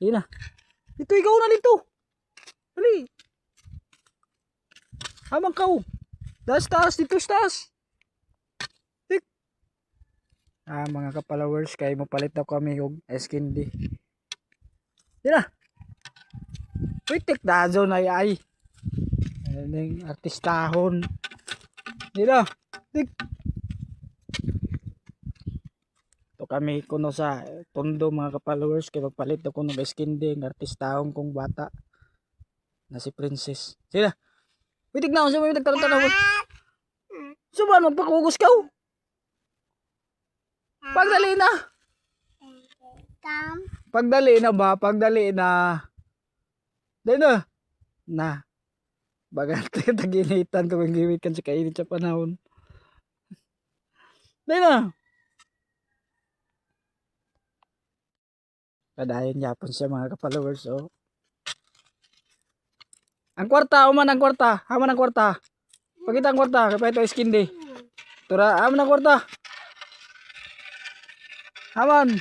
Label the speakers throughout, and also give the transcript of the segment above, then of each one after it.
Speaker 1: Sige na. Dito, ikaw na dito. Dali. Hamang ka. oh. Taas, taas. Dito, taas. Tik. Ah, mga kapalawers, kay mo palit na kami og skin di. Na. Uy, tik na zone ay. Ano yung artistahon. Na. Tik. To kami kuno sa tondo mga kapalowers kay magpalit ako ng skin din ng artistahon kong bata na si Princess. Sige na. Witig na ako sa mga nagtanong-tanong. Suban magpakugos ka. oh. Pagdali na. Pagdali na ba? Pagdali na. Dali na. Na. Baga taginitan ko ang gimit kan sa kainit sa panahon. Dali na. Padayon yapon siya mga kapalowers oh. Ang kwarta, uman ang kwarta. Haman ang kwarta. Pakita ang kwarta. Kapag ito skin day. Tura, haman ang kwarta. Haman.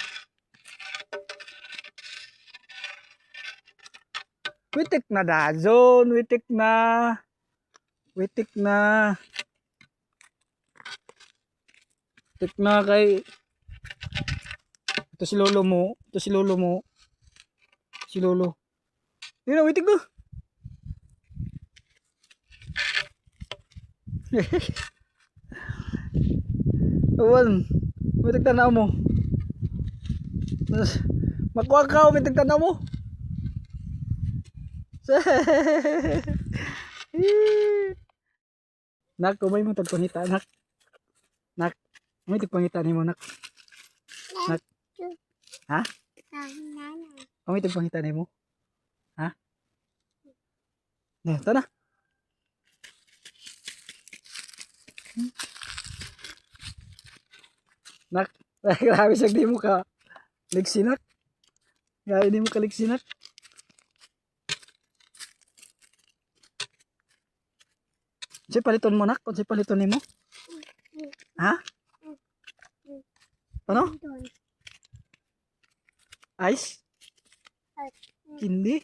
Speaker 1: Witik na dazon, witik na. Witik na. Witik na kay Ito si lolo mo, ito si lolo mo. Si lolo. Yun na, witik na. Awan, witik tanaw mo. Makuha ka, witik tanaw mo. nak, kumay mo tagpangita, nak. Nak, may tagpangita ni mo, nak. Nak. Ha?
Speaker 2: Nana.
Speaker 1: Kumay tagpangita ni mo. Ha? Ne, ito na. Nak, grabe siya di mo ka. Liksi, nak. Grabe di mo ka liksi, nak. Kasi paliton mo nak, kung si paliton ni mo. Ha? Ano?
Speaker 2: Doon.
Speaker 1: Ice? Hindi.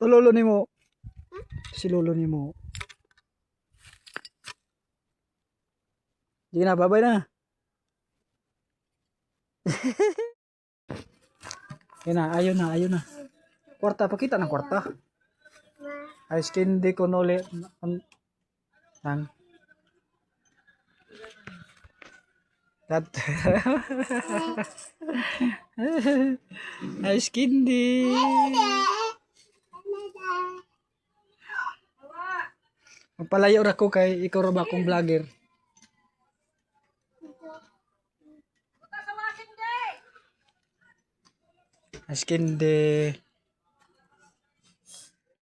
Speaker 1: To lolo ni mo. Si lolo ni mo. Sige na, babay na. Yan na, ayun na, ayun na. Kwarta, pakita ng kwarta. Ay, skin di That. Ay, skin di. Magpalayo ra ko kay ikaw ra ba akong vlogger. Askin de